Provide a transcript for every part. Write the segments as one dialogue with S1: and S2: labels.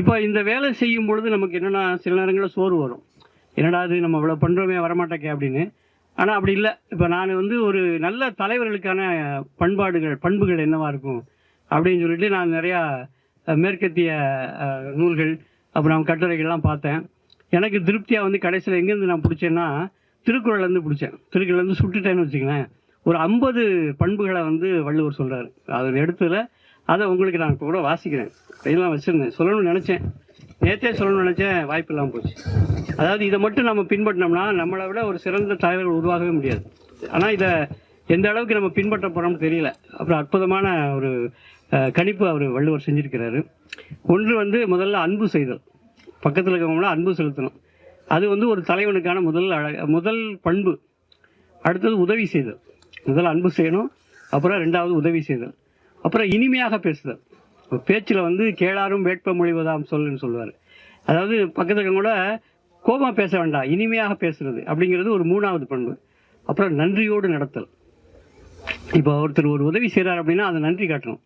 S1: இப்போ இந்த வேலை செய்யும் பொழுது நமக்கு என்னென்னா சில நேரங்களில் சோறு வரும். என்னடா இது நம்ம இவ்வளோ பண்ணுறோமே வரமாட்டேக்கே அப்படின்னு. ஆனால் அப்படி இல்லை. இப்போ நான் வந்து ஒரு நல்ல தலைவர்களுக்கான பண்பாடுகள் பண்புகள் என்னவா இருக்கும் அப்படின்னு சொல்லிட்டு நான் நிறையா மேற்கத்திய நூல்கள் அப்புறம் கட்டுரைகள்லாம் பார்த்தேன். எனக்கு திருப்தியாக வந்து கடைசியில் எங்கேருந்து நான் பிடிச்சேன்னா திருக்குறள்லேருந்து பிடிச்சேன். திருக்குறள்லேருந்து சுட்டுட்டேன்னு வச்சுங்களேன் ஒரு ஐம்பது பண்புகளை வந்து வள்ளுவர் சொல்கிறார் அது எடுத்துல அதை உங்களுக்கு நான் இப்போ கூட வாசிக்கிறேன். கையெல்லாம் வச்சுருந்தேன். சொல்லணும்னு நினச்சேன். நேற்றே சொல்லணும்னு நினச்சேன் வாய்ப்பு இல்லாமல் போச்சு. அதாவது இதை மட்டும் நம்ம பின்பற்றினோம்னா நம்மளை விட ஒரு சிறந்த தலைவர்கள் உருவாகவே முடியாது. ஆனால் இதை எந்த அளவுக்கு நம்ம பின்பற்ற போகிறோம்னு தெரியல. அப்புறம் அற்புதமான ஒரு கணிப்பு அவர் வள்ளுவர் செஞ்சுருக்கிறாரு. ஒன்று வந்து முதல்ல அன்பு செய்தல். பக்கத்தில் இருக்கவங்களாம் அன்பு செலுத்தணும். அது வந்து ஒரு தலைவனுக்கான முதல் அழக முதல் பண்பு. அடுத்தது உதவி செய்தல். முதல்ல அன்பு செய்யணும். அப்புறம் ரெண்டாவது உதவி செய்தல். அப்புறம் இனிமையாக பேசுதல். பேச்சில் வந்து கேளாரும் வேட்ப மொழிவதாம் சொல்லுன்னு சொல்லுவார். அதாவது பக்கத்துக்கு இருக்கவங்க கூட கோபமாக பேச வேண்டாம் இனிமையாக பேசுறது அப்படிங்கிறது ஒரு மூணாவது பண்பு. அப்புறம் நன்றியோடு நடத்தல். இப்போ ஒருத்தர் ஒரு உதவி செய்கிறார் அப்படின்னா அதை நன்றி காட்டணும்.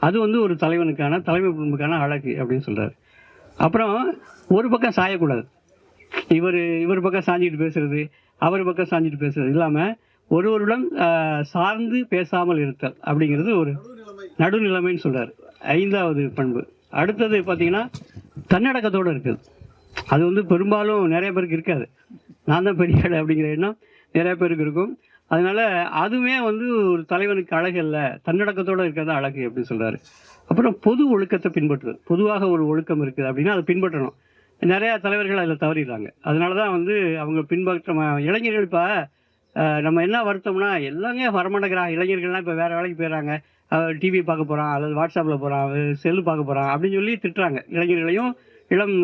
S1: அது வந்து ஒரு தலைவனுக்கான தலைமை பண்புக்கான அழகு அப்படின்னு சொல்கிறார் அப்புறம் ஒரு பக்கம் சாயக்கூடாது. இவர் இவர் பக்கம் சாஞ்சிட்டு பேசுறது அவர் பக்கம் சாஞ்சிட்டு பேசுறது இல்லாமல் ஒருவருடன் சார்ந்து பேசாமல் இருத்தல் அப்படிங்கிறது ஒரு நடுநிலைமைன்னு சொல்கிறார் ஐந்தாவது பண்பு. அடுத்தது பார்த்தீங்கன்னா தன்னடக்கத்தோடு இருக்குது. அது வந்து பெரும்பாலும் நிறைய பேருக்கு இருக்காது. நான் தான் பெரிய ஆள் அப்படிங்கிற எண்ணம் நிறைய பேருக்கு இருக்கும். அதனால அதுவுமே வந்து ஒரு தலைவனுக்கு அழகு இல்லை. தன்னடக்கத்தோடு இருக்கிறது அழகு அப்படின்னு சொல்கிறாரு அப்புறம் பொது ஒழுக்கத்தை பின்பற்றுது பொதுவாக ஒரு ஒழுக்கம் இருக்குது அப்படின்னா அதை பின்பற்றணும். நிறையா தலைவர்கள் அதில் தவறிடுறாங்க. அதனால தான் வந்து அவங்க பின்பற்ற இளைஞர்கள் இப்போ நம்ம என்ன வருத்தம்னா எல்லாமே வரமாட்டேங்கிறாங்க. இளைஞர்கள்லாம் இப்போ வேறு வேலைக்கு போயிடுறாங்க. டிவி பார்க்க போகிறான் அல்லது வாட்ஸ்அப்பில் போகிறான் செல்லு பார்க்க போகிறான் அப்படின்னு சொல்லி திட்டுறாங்க. இளைஞர்களையும் இளம்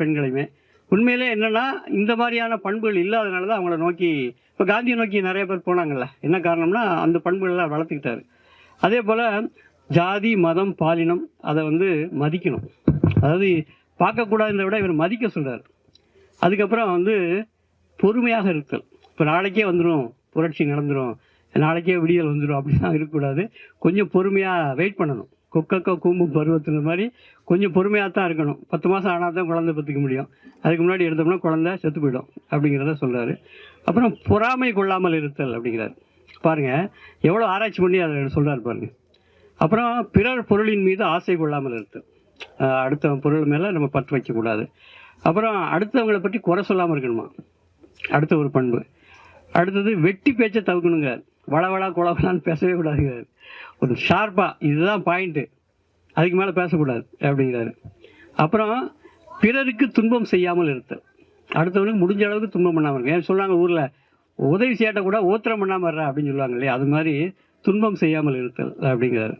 S1: பெண்களையுமே. உண்மையிலே என்னன்னா இந்த மாதிரியான பண்புகள் இல்லாதனால தான் அவங்கள நோக்கி இப்போ காந்தியை நோக்கி நிறைய பேர் போனாங்கல்ல. என்ன காரணம்னா அந்த பண்புகள்லாம் வளர்த்துக்கிட்டாரு. அதே போல் ஜாதி மதம் பாலினம் அதை வந்து மதிக்கணும். அதாவது பார்க்கக்கூடாதுன்றத விட இவர் மதிக்க சொல்கிறார் அதுக்கப்புறம் வந்து பொறுமையாக இருத்தல். இப்போ நாளைக்கே வந்துடும் புரட்சி நடந்துடும் நாளைக்கே விடியல் வந்துடும். அப்படிலாம் இருக்கக்கூடாது. கொஞ்சம் பொறுமையாக வெயிட் பண்ணணும். கொக்கக்கோ கூம்பு பருவத்தின மாதிரி கொஞ்சம் பொறுமையாக தான் இருக்கணும். பத்து மாதம் ஆனால் தான் குழந்தை பற்றிக்க முடியும். அதுக்கு முன்னாடி எடுத்தோம்னா குழந்தை செத்து போயிடும் அப்படிங்கிறத சொல்கிறாரு அப்புறம் பொறாமை கொள்ளாமல் இருத்தல் அப்படிங்கிறாரு. பாருங்கள் எவ்வளோ ஆராய்ச்சி பண்ணி அதை சொல்கிறார் பாருங்கள் அப்புறம் பிறர் பொருளின் மீது ஆசை கொள்ளாமல் இருத்தல். அடுத்த பொருள் மேலே நம்ம பற்று வைக்கக்கூடாது. அப்புறம் அடுத்தவங்களை பற்றி குறை சொல்லாமல் இருக்கணுமா? அடுத்த ஒரு பண்பு. அடுத்தது வெட்டி பேச்சை தவிர்க்கணுங்கிறார். வளவளா குளவளான்னு பேசவே கூடாதுங்கிறார். ஒரு ஷார்ப்பாக இதுதான் பாயிண்ட்டு அதுக்கு மேலே பேசக்கூடாது அப்படிங்கிறாரு. அப்புறம் பிறருக்கு துன்பம் செய்யாமல் இருத்தல். அடுத்தவனுக்கு முடிஞ்ச அளவுக்கு துன்பம் பண்ணாமல் இருக்கு ஏன் சொல்லுவாங்க ஊரில் உதவி சேட்டை கூட ஓத்திரம் பண்ணாமல் இருற அப்படின்னு சொல்லுவாங்க இல்லையா? அது மாதிரி துன்பம் செய்யாமல் இருத்தல் அப்படிங்கிறாரு.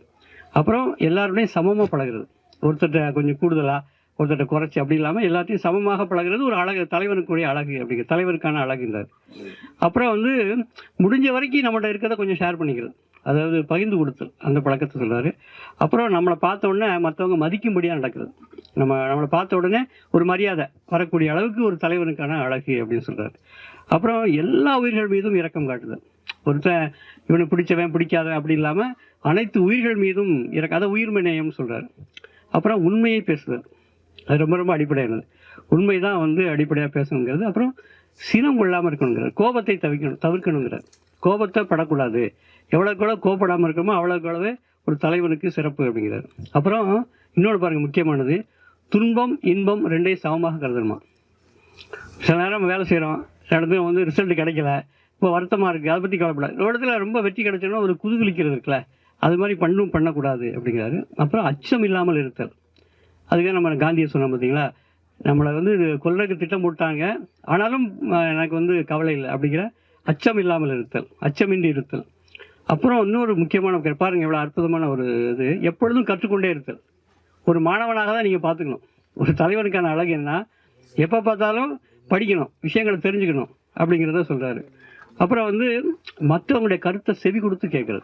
S1: அப்புறம் எல்லாருடையும் சமமாக பழகுறது. ஒருத்தர்கிட்ட கொஞ்சம் கூடுதலாக ஒருத்தட்ட குறைச்சி அப்படி இல்லாமல் எல்லாத்தையும் சமமாக பழகுறது ஒரு அழகு தலைவனுக்குரிய அழகு அப்படிங்கிற தலைவருக்கான அழகுங்கிறார் அப்புறம் வந்து முடிஞ்ச வரைக்கும் நம்மகிட்ட இருக்கிறத கொஞ்சம் ஷேர் பண்ணிக்கிறது. அதாவது பகிர்ந்து கொடுத்தல் அந்த பழக்கத்தை சொல்கிறார் அப்புறம் நம்மளை பார்த்த உடனே மற்றவங்க மதிக்கும்படியாக நடக்கிறது நம்ம நம்மளை பார்த்த உடனே ஒரு மரியாதை வரக்கூடிய அளவுக்கு ஒரு தலைவனுக்கான அழகு அப்படின்னு சொல்கிறார் அப்புறம் எல்லா உயிர்கள் மீதும் இரக்கம் காட்டுது. ஒருத்தன் இவனை பிடிச்சவன் பிடிக்காதவன் அப்படி இல்லாமல் அனைத்து உயிர்கள் மீதும் இறக்க அதை உயிர்மை நேயம்னு சொல்கிறார் அப்புறம் உண்மையை பேசுதல். அது ரொம்ப ரொம்ப அடிப்படையானது உண்மை தான் வந்து அடிப்படையாக பேசணுங்கிறது. அப்புறம் சினம் கொள்ளாமல் இருக்கணுங்கிறது. கோபத்தை தவிக்கணும் தவிர்க்கணுங்கிறது. கோபத்தை படக்கூடாது. எவ்வளோக்கு எவ்வளோ கோபப்படாமல் இருக்கணுமோ அவ்வளோக்கு எவ்வளவு ஒரு தலைவனுக்கு சிறப்பு அப்படிங்கிறார். அப்புறம் இன்னொன்று பாருங்கள் முக்கியமானது. துன்பம் இன்பம் ரெண்டையும் சமமாக கருதணுமா? சில நேரம் நம்ம வேலை செய்கிறோம் சில இடத்துல வந்து ரிசல்ட் கிடைக்கல. இப்போ வருத்தமாக இருக்குது அதை பற்றி கவலைப்படாது. ஒரு இடத்துல ரொம்ப வெற்றி கிடைச்சோன்னா ஒரு குதுகுலிக்கிறது இருக்குல்ல. அது மாதிரி பண்ணும் பண்ணக்கூடாது அப்படிங்கிறாரு. அப்புறம் அச்சம் இல்லாமல் இருத்தல். அதுக்காக நம்ம காந்தியை சொன்னோம் பார்த்தீங்களா? நம்மளை வந்து இது கொல்றதுக்கு திட்டம் போட்டாங்க. ஆனாலும் எனக்கு வந்து கவலை இல்லை. அப்படிங்கிற அச்சம் இல்லாமல் இருத்தல் அச்சமின்றி இருத்தல். அப்புறம் இன்னொரு முக்கியமான கே- பாருங்க எவ்வளோ அற்புதமான ஒரு இது. எப்பொழுதும் கற்றுக்கொண்டே இருத்தல். ஒரு மாணவனாக தான் நீங்கள் பார்த்துக்கணும். ஒரு தலைவனுக்கான அழகு என்ன? எப்போ பார்த்தாலும் படிக்கணும் விஷயங்களை தெரிஞ்சுக்கணும் அப்படிங்கிறத சொல்கிறாரு அப்புறம் வந்து மற்றவங்களுடைய கருத்தை செவி கொடுத்து கேட்குறது.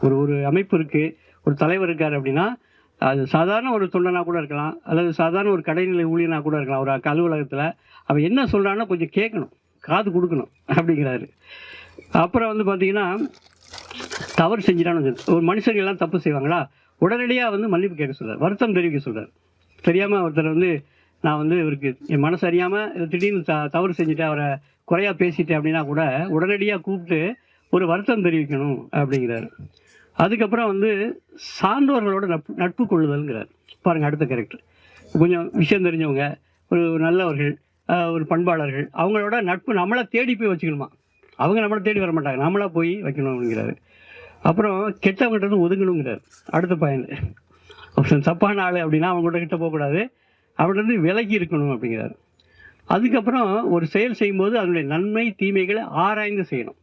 S1: ஒரு ஒரு அமைப்பு இருக்குது ஒரு தலைவர் இருக்கார் அப்படின்னா அது சாதாரண ஒரு தொண்டனா கூட இருக்கலாம் அல்லது சாதாரண ஒரு கடைநிலை ஊழியனாக கூட இருக்கலாம் ஒரு அலுவலகத்தில். அவன் என்ன சொல்கிறான்னா கொஞ்சம் கேட்கணும் காது கொடுக்கணும் அப்படிங்கிறாரு. அப்புறம் வந்து பார்த்தீங்கன்னா தவறு செஞ்சிட்டான்னு ஒரு மனுஷங்க எல்லாம் தப்பு செய்வாங்களா? உடனடியாக வந்து மன்னிப்பு கேட்க சொல்கிறார் வருத்தம் தெரிவிக்க சொல்கிறார் தெரியாமல் ஒருத்தர் வந்து நான் வந்து இவருக்கு என் மனசு அறியாமல் திடீர்னு த தவறு செஞ்சுட்டு அவரை குறையா பேசிட்டேன் அப்படின்னா கூட உடனடியாக கூப்பிட்டு ஒரு வருத்தம் தெரிவிக்கணும் அப்படிங்கிறாரு. அதுக்கப்புறம் வந்து சான்றோர்களோட நட்பு நட்பு கொள்ளுதல்ங்கிறார். பாருங்கள் அடுத்த கேரக்டர் கொஞ்சம் விஷயம் தெரிஞ்சவங்க ஒரு நல்லவர்கள் ஒரு பண்பாளர்கள் அவங்களோட நட்பு நம்மளை தேடி போய் வச்சுக்கணுமா? அவங்க நம்மளை தேடி வர மாட்டாங்க. நம்மளாக போய் வைக்கணும் அப்படிங்கிறாரு. அப்புறம் கெட்டவங்ககிட்ட ஒதுங்கணுங்கிறார். அடுத்த பயன் அப்புறம் தப்பான ஆள் அப்படின்னா அவங்க கிட்ட போகக்கூடாது. அவன்கிட்ட இருந்து விலகி இருக்கணும் அப்படிங்கிறாரு. அதுக்கப்புறம் ஒரு செயல் செய்யும்போது அதனுடைய நன்மை தீமைகளை ஆராய்ந்து செய்யணும்.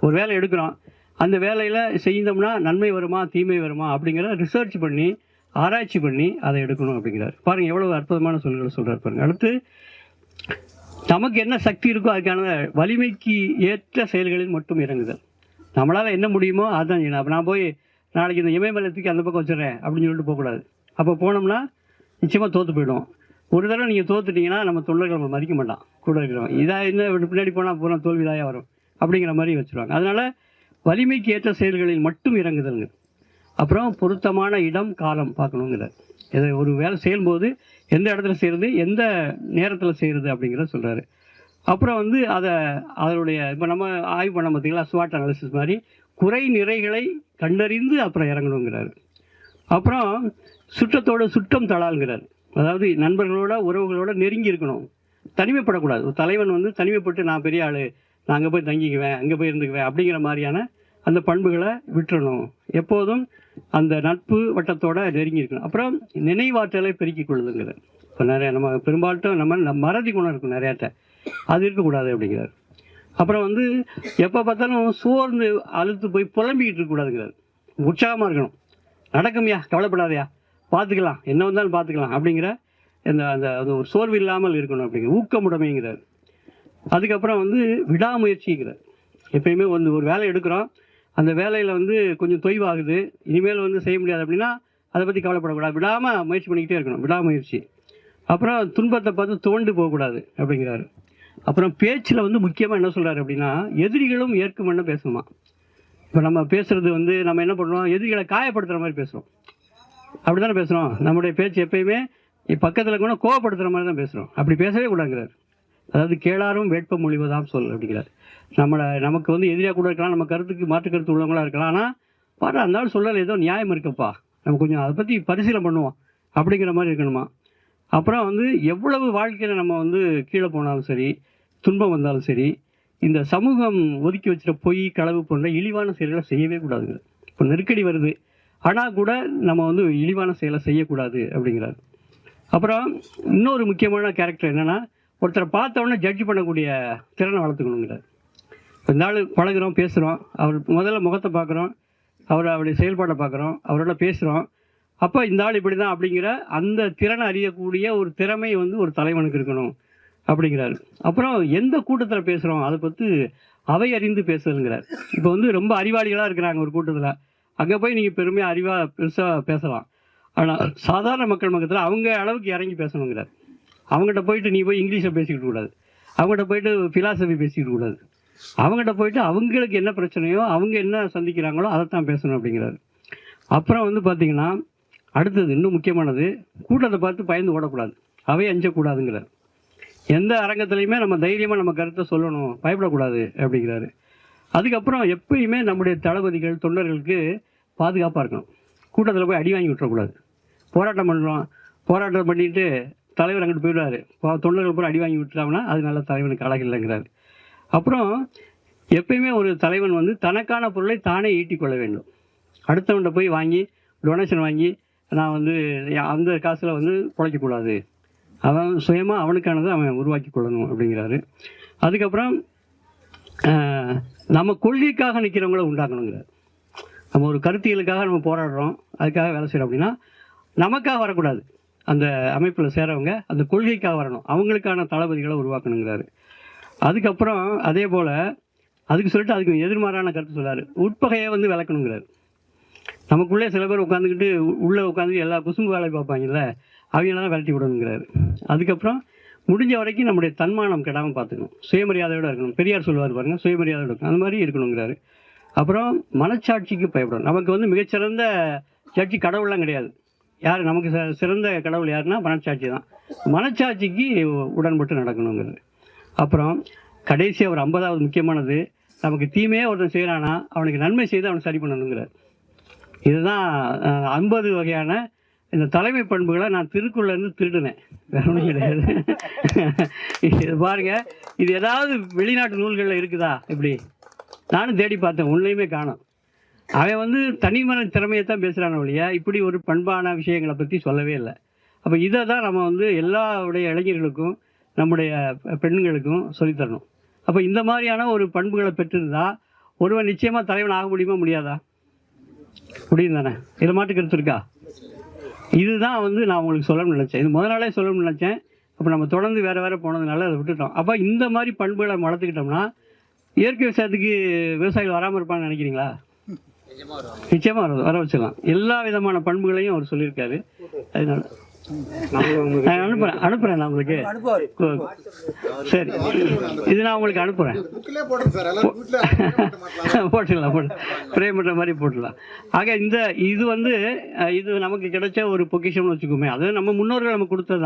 S1: ஒரு வேலை எடுக்கிறோம். அந்த வேலையில் செய்தோம்னா நன்மை வருமா தீமை வருமா அப்படிங்கிறத ரிசர்ச் பண்ணி ஆராய்ச்சி பண்ணி அதை எடுக்கணும் அப்படிங்கிறார். பாருங்கள் எவ்வளோ அற்புதமான சொல்களை சொல்கிறார் பாருங்கள் அடுத்து நமக்கு என்ன சக்தி இருக்கோ அதுக்கான வலிமைக்கு ஏற்ற செயல்களில் மட்டும் இறங்குதல். நம்மளால் என்ன முடியுமோ அதான் செய்யணும். அப்போ நான் போய் நாளைக்கு இந்த இமயமலத்துக்கு அந்த பக்கம் வச்சிடறேன் அப்படின்னு சொல்லிட்டு போகக்கூடாது. அப்போ போனோம்னா நிச்சயமாக தோற்று போயிடும். ஒரு தடவை நீங்கள் தோத்துட்டிங்கன்னா நம்ம தொண்டர்கள் நம்ம மதிக்க மாட்டான். கூட இருக்கிறவங்க இதாக என்ன பின்னாடி போனால் பூரா தோல்விதாயாக வரும். அப்படிங்கிற மாதிரி வச்சுருவாங்க. அதனால் வலிமைக்கு ஏற்ற செயல்களில் மட்டும் இறங்குதல்ங்க. அப்புறம் பொருத்தமான இடம் காலம் பார்க்கணுங்கிறார். இதை ஒரு வேலை செய்யும்போது எந்த இடத்துல செய்கிறது எந்த நேரத்தில் செய்கிறது அப்படிங்கிறத சொல்கிறாரு அப்புறம் வந்து அதை அதனுடைய இப்போ நம்ம ஆய்வு பண்ண பார்த்தீங்களா ஸ்வாட் அனாலிசிஸ் மாதிரி குறை நிறைகளை கண்டறிந்து அப்புறம் இறங்கணுங்கிறாரு. அப்புறம் சுற்றத்தோட சுற்றம் தளால்கிறார் அதாவது நண்பர்களோட உறவுகளோட நெருங்கி இருக்கணும். தனிமைப்படக்கூடாது. ஒரு தலைவன் வந்து தனிமைப்பட்டு நான் பெரிய ஆள். நான் அங்கே போய் தங்கிக்குவேன் அங்கே போய் இருந்துக்குவேன் அப்படிங்கிற மாதிரியான அந்த பண்புகளை விட்டுறணும். எப்போதும் அந்த நட்பு வட்டத்தோட நெருங்கி இருக்கணும் அப்புறம் நினைவாற்றலை பெருக்கிக் கொள்ளுதுங்கிறார் இப்போ நிறைய நம்ம பெரும்பாலும் நம்ம மறதி குணம் இருக்கும் நிறையாட்ட. அது இருக்கக்கூடாது அப்படிங்கிறார். அப்புறம் வந்து எப்போ பார்த்தாலும் சோர்ந்து அழுத்து போய் புலம்பிக்கிட்டு இருக்கக்கூடாதுங்கிறார். உற்சாகமாக இருக்கணும். நடக்கும்யா கவலைப்படாதயா. பார்த்துக்கலாம். என்ன வந்தாலும் பார்த்துக்கலாம் அப்படிங்கிற இந்த அந்த அது ஒரு சோர்வு இல்லாமல் இருக்கணும் அப்படிங்கிற ஊக்கமுடமைங்கிறார். அதுக்கப்புறம் வந்து விடாமுயற்சிங்கிறார். எப்பயுமே வந்து ஒரு வேலை எடுக்கிறோம். அந்த வேலையில் வந்து கொஞ்சம் தொய்வாகுது. இனிமேல் வந்து செய்ய முடியாது அப்படின்னா அதை பற்றி கவலைப்படக்கூடாது. விடாமல் முயற்சி பண்ணிக்கிட்டே இருக்கணும். விடாமுயற்சி. அப்புறம் துன்பத்தை பார்த்து தோண்டு போகக்கூடாது அப்படிங்கிறாரு. அப்புறம் பேச்சில் வந்து முக்கியமாக என்ன சொல்கிறாரு அப்படின்னா எதிரிகளும் ஏற்கும் என்ன பேசணுமா? இப்போ நம்ம பேசுகிறது வந்து நம்ம என்ன பண்ணுறோம் எதிரிகளை காயப்படுத்துகிற மாதிரி பேசுகிறோம் அப்படி தானே பேசுகிறோம் நம்முடைய பேச்சு எப்பயுமே பக்கத்தில் கூட கோவப்படுத்துகிற மாதிரி தான் பேசுகிறோம் அப்படி பேசவே கூடாங்கிறார் அதாவது கேளாரும் வேட்ப மொழிவதாம் சொல் அப்படிங்கிறார். நம்மளை நமக்கு வந்து எதிரியாக கூட இருக்கலாம் நம்ம கருத்துக்கு மாற்று கருத்து உள்ளவங்களா இருக்கலாம். ஆனால் பாரு அந்த ஆள் சொல்லல ஏதோ நியாயம் இருக்குப்பா. நம்ம கொஞ்சம் அதை பற்றி பரிசீலனை பண்ணுவோம். அப்படிங்கிற மாதிரி இருக்கணுமா? அப்புறம் வந்து எவ்வளவு வாழ்க்கையில் நம்ம வந்து கீழே போனாலும் சரி துன்பம் வந்தாலும் சரி இந்த சமூகம் ஒதுக்கி வச்சிட்ட பொய் களவு போன்ற இழிவான செயல்களை செய்யவே கூடாதுங்க. இப்போ நெருக்கடி வருது. ஆனால் கூட நம்ம வந்து இழிவான செயலை செய்யக்கூடாது அப்படிங்கிறார். அப்புறம் இன்னொரு முக்கியமான கேரக்டர் என்னென்னா ஒருத்தரை பார்த்த உடனே ஜட்ஜ் பண்ணக்கூடிய திறனை வளர்த்துக்கணுங்கிறார். இந்த ஆள் பழகுறோம் பேசுகிறோம் அவர் முதல்ல முகத்தை பார்க்குறோம். அவர் அவருடைய செயல்பாட்டை பார்க்குறோம். அவரோட பேசுகிறோம் அப்போ இந்த ஆள் இப்படி தான் அப்படிங்கிற அந்த திறனை அறியக்கூடிய ஒரு திறமை வந்து ஒரு தலைவனுக்கு இருக்கணும் அப்படிங்கிறாரு. அப்புறம் எந்த கூட்டத்தில் பேசுகிறோம் அதை பற்றி அவை அறிந்து பேசுதுங்கிறார் இப்போ வந்து ரொம்ப அறிவாளிகளாக இருக்கிறாங்க ஒரு கூட்டத்தில். அங்கே போய் நீங்கள் பெருமையாக அறிவாக பெருசாக பேசலாம். ஆனால் சாதாரண மக்கள் மக்கத்தில் அவங்க அளவுக்கு இறங்கி பேசணுங்கிறார். அவங்ககிட்ட போயிட்டு நீ போய் இங்கிலீஷை பேசிக்கிட்டு கூடாது. அவங்ககிட்ட போயிட்டு ஃபிலாசபி பேசிக்கிட்டு கூடாது. அவங்ககிட்ட போயிட்டு அவங்களுக்கு என்ன பிரச்சனையோ அவங்க என்ன சந்திக்கிறாங்களோ அதைத்தான் பேசணும் அப்படிங்கிறாரு. அப்புறம் வந்து பார்த்தீங்கன்னா அடுத்தது இன்னும் முக்கியமானது கூட்டத்தை பார்த்து பயந்து ஓடக்கூடாது. அவை அஞ்சக்கூடாதுங்கிறார். எந்த அரங்கத்துலையுமே நம்ம தைரியமாக நம்ம கருத்தை சொல்லணும் பயப்படக்கூடாது அப்படிங்கிறாரு. அதுக்கப்புறம் எப்பயுமே நம்முடைய தளபதிகள் தொண்டர்களுக்கு பாதுகாப்பாக இருக்கணும். கூட்டத்தில் போய் அடி வாங்கி விட்டுறக்கூடாது. போராட்டம் பண்ணுறோம் போராட்டம் பண்ணிட்டு தலைவர் அங்கிட்டு போயிடுவார். தொண்டர்கள் பூரா அடி வாங்கி விட்டுறாங்கன்னா அது நல்ல தலைவனுக்கு அழகு இல்லைங்கிறாரு. அப்புறம் எப்பயுமே ஒரு தலைவன் வந்து தனக்கான பொருளை தானே ஈட்டிக்கொள்ள வேண்டும். அடுத்தவன்கிட்ட போய் வாங்கி டொனேஷன் வாங்கி நான் வந்து அந்த காசில் வந்து பிழைக்கக்கூடாது அவன் சுயமாக அவனுக்கானதை அவன் உருவாக்கி கொள்ளணும் அப்படிங்கிறாரு. அதுக்கப்புறம் நம்ம கொள்கைக்காக நிற்கிறவங்கள உண்டாக்கணுங்கிறார். நம்ம ஒரு கருத்தியலுக்காக நம்ம போராடுறோம் அதுக்காக வேலை செய்கிறோம் அப்படின்னா நமக்காக வரக்கூடாது. அந்த அமைப்பில் சேரவங்க அந்த கொள்கைக்காக வரணும். அவங்களுக்கான தளபதிகளை உருவாக்கணுங்கிறாரு. அதுக்கப்புறம் அதே போல் அதுக்கு சொல்லிட்டு அதுக்கு எதிர்மாறான கருத்து சொல்கிறார் உட்பகையை வந்து விளக்கணுங்கிறாரு. நமக்குள்ளே சில பேர் உட்காந்துக்கிட்டு உள்ளே உட்காந்து எல்லா குசும்பு வேலை பார்ப்பாங்கல்ல அவங்களெல்லாம் விரட்டி விடணுங்கிறார். அதுக்கப்புறம் முடிஞ்ச வரைக்கும் நம்முடைய தன்மானம் கெடாமல் பார்த்துக்கணும். சுயமரியாதையோட இருக்கணும். பெரியார் சொல்லுவார் பாருங்க சுயமரியாதையோட இருக்கணும். அந்த மாதிரி இருக்கணுங்கிறாரு. அப்புறம் மனச்சாட்சிக்கு பயப்படணும். நமக்கு வந்து மிகச்சிறந்த சாட்சி கடவுள்லாம் கிடையாது. யார் நமக்கு சிறந்த கடவுள் யாருன்னா மனச்சாட்சி தான். மனச்சாட்சிக்கு உடன்பட்டு நடக்கணுங்கிறது அப்புறம் கடைசி ஒரு ஐம்பதாவது முக்கியமானது நமக்கு தீமையே ஒருத்தன் செய்கிறானா அவனுக்கு நன்மை செய்து அவனை சரி பண்ணணுங்கிறார். இதுதான் ஐம்பது வகையான இந்த தலைமை பண்புகளை நான் திருக்குறள்லேருந்து திருடினேன். வேற ஒன்றும் கிடையாது. இது பாருங்க இது ஏதாவது வெளிநாட்டு நூல்களில் இருக்குதா இப்படி? நானும் தேடி பார்த்தேன் உன்னையுமே காணும். அவன் வந்து தனிமன திறமையை தான் பேசுகிறான ஒழிய இப்படி ஒரு பண்பான விஷயங்களை பற்றி சொல்லவே இல்லை. அப்போ இதை தான் நம்ம வந்து எல்லாருடைய இளைஞர்களுக்கும் நம்முடைய பெண்களுக்கும் சொல்லித்தரணும். அப்போ இந்த மாதிரியான ஒரு பண்புகளை பெற்றிருந்தா ஒருவன் நிச்சயமாக தலைவன் ஆக முடியுமா முடியாதா? முடியும் தானே? இதில் மாட்டு கருத்து இருக்கா? இதுதான் வந்து நான் உங்களுக்கு சொல்லணும்னு நினச்சேன். இது முத நாளே சொல்லணும்னு நினச்சேன். அப்போ நம்ம தொடர்ந்து வேறு வேறு போனதுனால அதை விட்டுட்டோம். அப்போ இந்த மாதிரி பண்புகளை வளர்த்துக்கிட்டோம்னா இயற்கை விவசாயத்துக்கு விவசாயிகள் வராமல் இருப்பான்னு நினைக்கிறீங்களா? நிச்சயமாக வர வர வச்சிடலாம் எல்லா விதமான பண்புகளையும் அவர் சொல்லியிருக்காரு. அதனால நான் அனுப்புகிறேன் அனுப்புகிறேன் நான் உங்களுக்கு. சரி. இது நான் உங்களுக்கு அனுப்புகிறேன்
S2: புக்கிலே போடுங்க சார் எல்லாரும் வீட்டில்
S1: போட்டுடலாம் போட்டு. ப்ரே பண்ணுற மாதிரி போட்டுடலாம். ஆக இந்த இது வந்து இது நமக்கு கிடைச்ச ஒரு பொக்கிஷம்னு வச்சுக்கோமே. அது நம்ம முன்னோர்கள் நமக்கு கொடுத்தது தான்